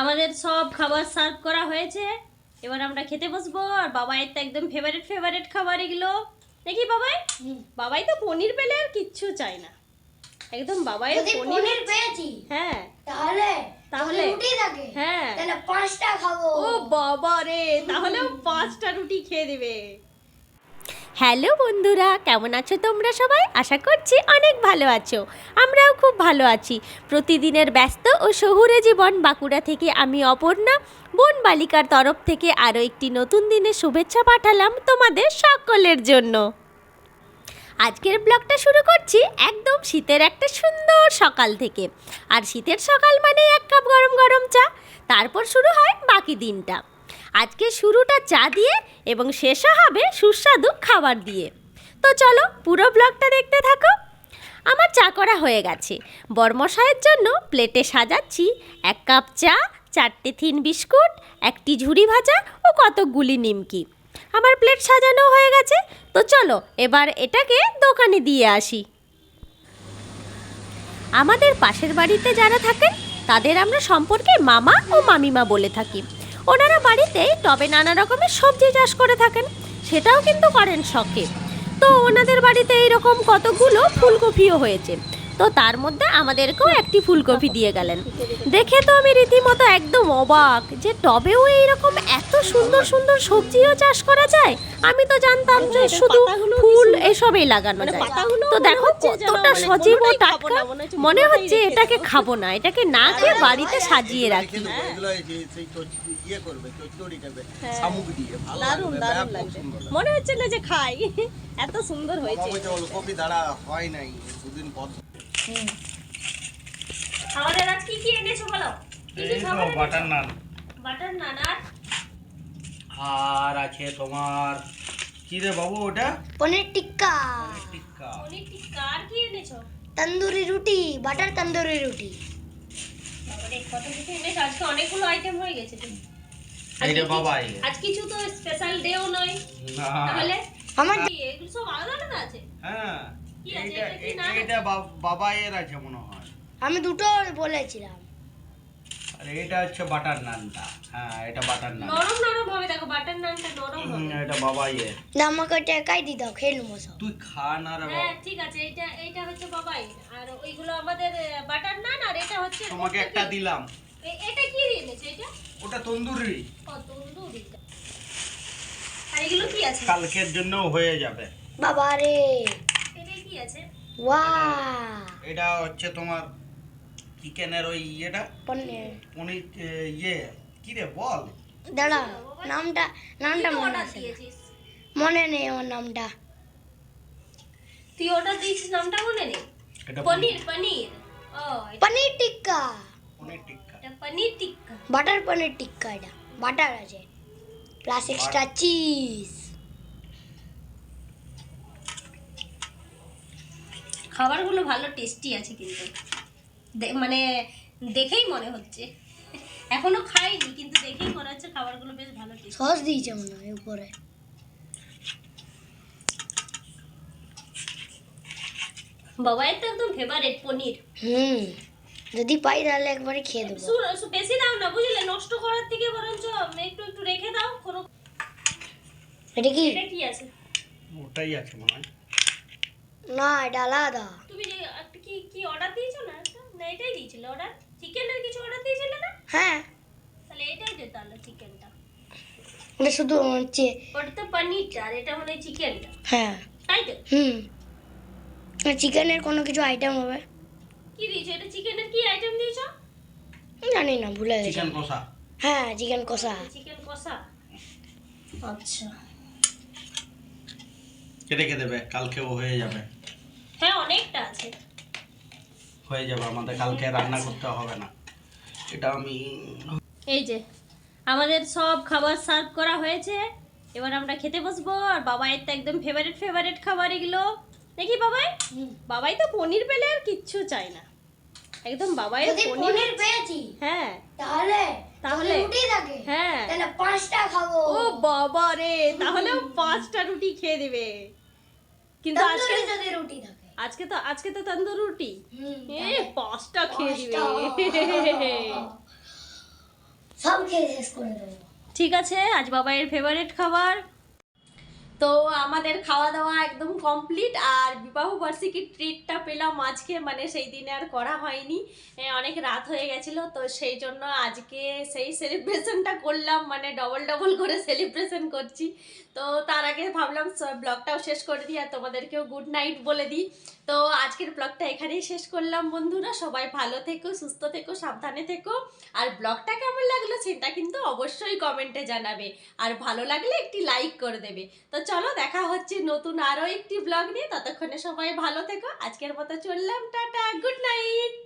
আমাদের সব খাবার সার্ভ করা হয়েছে। এবার আমরা খেতে বসবো আর বাবাইয়ের তো একদম ফেভারিট ফেভারিট খাবার এগুলো। দেখি বাবাই বাবাই তো পনির পেলে আর কিচ্ছু চাই না। একদম বাবাই পনির পনির পেয়েছি হ্যাঁ। তাহলে তাহলে? রুটি থাকে। হ্যাঁ। তাহলে পাঁচটা খাব। ও বাবা রে তাহলেও পাঁচটা রুটি খেয়ে দেবে। হ্যালো বন্ধুরা, কেমন আছো তোমরা সবাই? আশা করছি অনেক ভালো আছো। আমরাও খুব ভালো আছি। প্রতিদিনের ব্যস্ত ও শহুরে জীবন বাঁকুড়া থেকে আমি অপর্ণা। বোন বালিকার তরফ থেকে আরও একটি নতুন দিনের শুভেচ্ছা পাঠালাম তোমাদের সকলের জন্য। আজকের ব্লগটা শুরু করছি একদম শীতের একটা সুন্দর সকাল থেকে। আর শীতের সকাল মানে এক কাপ গরম গরম চা। তারপর শুরু হয় বাকি দিনটা। আজকে শুরুটা চা দিয়ে এবং শেষও হবে সুস্বাদু খাবার দিয়ে। তো চলো পুরো ব্লগটা দেখতে থাকো। আমার চা করা হয়ে গেছে। বর্মশায়ের জন্য প্লেটে সাজাচ্ছি এক কাপ চা, চারটে থিন বিস্কুট, একটি ঝুড়ি ভাজা ও কতকগুলি নিমকি। আমার প্লেট সাজানো হয়ে গেছে। তো চলো এবার এটাকে দোকানে দিয়ে আসি। আমাদের পাশের বাড়িতে যারা থাকেন, তাদের আমরা সম্পর্কে মামা ও মামিমা বলে থাকি। ওনারা বাড়িতে টবে নানা রকমের সবজি চাষ করে থাকেন, সেটাও কিন্তু করেন শখে। তো ওনাদের বাড়িতে এইরকম কতগুলো ফুলকপিও হয়েছে। তো তার মধ্যে আমাদেরকেও একটি ফুলকপি দিয়ে গেলেন। দেখে তো আমি রীতিমতো একদম অবাক যে টবেও এইরকম এত সুন্দর সুন্দর সবজিও চাষ করা যায়? আমি তো জানতাম যে শুধু এসবেই লাগানো মানে যায়। তো দেখো কতটা মানে সজীব ও টাটকা। মনে হচ্ছে এটাকে খাব না এটাকে না খেয়ে বাড়িতে সাজিয়ে রাখি। ইয়ে হ্যাঁ। মনে হচ্ছে না যে খাই। এত সুন্দর হয়েছে। ওলকপি দ্বারা হয় নাই দুদিন পর। আমাদের আজ কি কি এনেছো বলো? বাটার নান। বাটার নান আর? আর আছে তোমার কি রে বাবু ওটা? পনির টিক্কা। টিক্কা। পনির টিক্কা আর কি এনেছো? তন্দুরি রুটি বাটার তন্দুরি রুটি। বাবারে কত কিছু এনেছো? আজকে অনেকগুলো আইটেম হয়ে গেছে তো। এই রে বাবা আজ কিছু তো স্পেশাল ডেও নয়। তাহলে? আমার কি, এগুলো সব আলাদা আলাদা আছে? হ্যাঁ কি আছে? এটা বাবা এর আছে মনে হয়। আমি দুটো বলেছিলাম। আর এটা হচ্ছে বাটার নানটা। হ্যাঁ এটা বাটার নান। নরম নরম হবে দেখো বাটার নানটা নরম হবে। এটা বাবা এর। না আমাকে ওটা একাই দাও খেয়ে নেব সব। তুই খা না রে হ্যাঁ ঠিক আছে এইটা এইটা হচ্ছে বাবাই। আর ওইগুলো আমাদের বাটার নান আর এটা হচ্ছে তোমাকে একটা দিলাম। এটা কি এনেছে এটা? ওটা তন্দুরি। ও তন্দুরি। আর এগুলো কি আছে? কালকের জন্য হয়ে যাবে। বাবা রে এটা কি আছে? ওয়া এটা হচ্ছে তোমার চিকেনের ওই ইয়েটা? পনির। পনির ইয়ে কি রে বল। দাঁড়া নামটা নামটা মনে আছে। মনে নেই আমার নামটা। তুই অর্ডার দিয়েছিস নামটা মনে নেই? পনির পনির। ও পনির টিক্কা। পনির টিক্কা। এটা পনির টিক্কা। বাটার পনির টিক্কা এটা। বাটার আছে। Plus extra cheese. খাবারগুলো ভালো টেস্টি আছে কিন্তু। মানে দেখেই মনে হচ্ছে। এখনও খাইনি কিন্তু দেখেই মনে হচ্ছে খাবারগুলো বেশ ভালো সস দিয়েছে মনে হয় উপরে। বাবাই তো একদম ফেভারিট পনির। হুম যদি পাই তাহলে একবারে খেয়ে দেবো। সু- সু- বেশি দাও না বুঝলে? নষ্ট করার থেকে বরঞ্চ একটু একটু রেখে দাও কোনো এটা কি? এটা কি আছে? ওটাই আছে মনে হয়। না এটা আলাদা তুমি যে একটা কি কি অর্ডার দিয়েছ না একটা? না এটাই দিয়েছিলে অর্ডার চিকেনের কিছু অর্ডার দিয়েছিলে না? হ্যাঁ। তাহলে এটাই দে তাহলে চিকেনটা এটা শুধু হচ্ছে ওটা তো পনিরটা আর এটা মানে চিকেনটা হ্যাঁ। তাই তো? হুম। চিকেনের কোনো কিছু আইটেম হবে? কি দিয়েছ? এটা চিকেনের কি আইটেম দিয়েছ? জানি না ভুলে গেছি। চিকেন কষা। হ্যাঁ চিকেন কষা। চিকেন কষা? আচ্ছা। রেখে দেবে কালকেও হয়ে যাবে। হ্যাঁ অনেকটা আছে। হয়ে যাবে আমাদের কালকে রান্না করতে হবে না। এটা আমি এই যে আমাদের সব খাবার সার্ভ করা হয়েছে। এবার আমরা খেতে বসবো আর বাবাইয়ের তো একদম ফেভারিট ফেভারিট খাবার এগুলো। দেখি বাবাই বাবাই তো পনির পেলে আর কিচ্ছু চাই না। একদম পনির পনির পেয়েছি হ্যাঁ তাহলে তাহলে? রুটি থাকে হ্যাঁ। তাহলে পাঁচটা খাব। ও বাবা রে তাহলে পাঁচটা রুটি খেয়ে দেবে। কিন্তু আজকে যদি রুটি থাকে। আজকে তো আজকে তো তন্দুর রুটি। এ পাঁচটা খেয়ে দিবে। সব খেয়ে শেষ করে দেবো। ঠিক আছে আজ বাবা এর ফেভারিট খাবার। তো আমাদের খাওয়া দাওয়া একদম কমপ্লিট আর বিবাহ বার্ষিকীর ট্রিটটা পেলাম আজকে মানে সেই দিনে আর করা হয়নি। অনেক রাত হয়ে গেছিল, তো সেই জন্য আজকে সেই সেলিব্রেশনটা করলাম মানে ডবল ডবল করে সেলিব্রেশন করছি। তো তার আগে ভাবলাম ব্লগটাও শেষ করে দিই আর তোমাদেরকেও গুড নাইট বলে দিই। তো আজকের ব্লগটা এখানেই শেষ করলাম, বন্ধুরা। সবাই ভালো থেকো, সুস্থ থেকো, সাবধানে থেকো। আর ব্লগটা কেমন লাগল সেটা কিন্তু অবশ্যই কমেন্টে জানাবে। আর ভালো লাগলে একটি লাইক করে দেবে। তো চলো, দেখা হচ্ছে নতুন আরও একটি ব্লগ নিয়ে। ততক্ষণে সবাই ভালো থেকো। আজকের মতো চললাম, টাটা গুড নাইট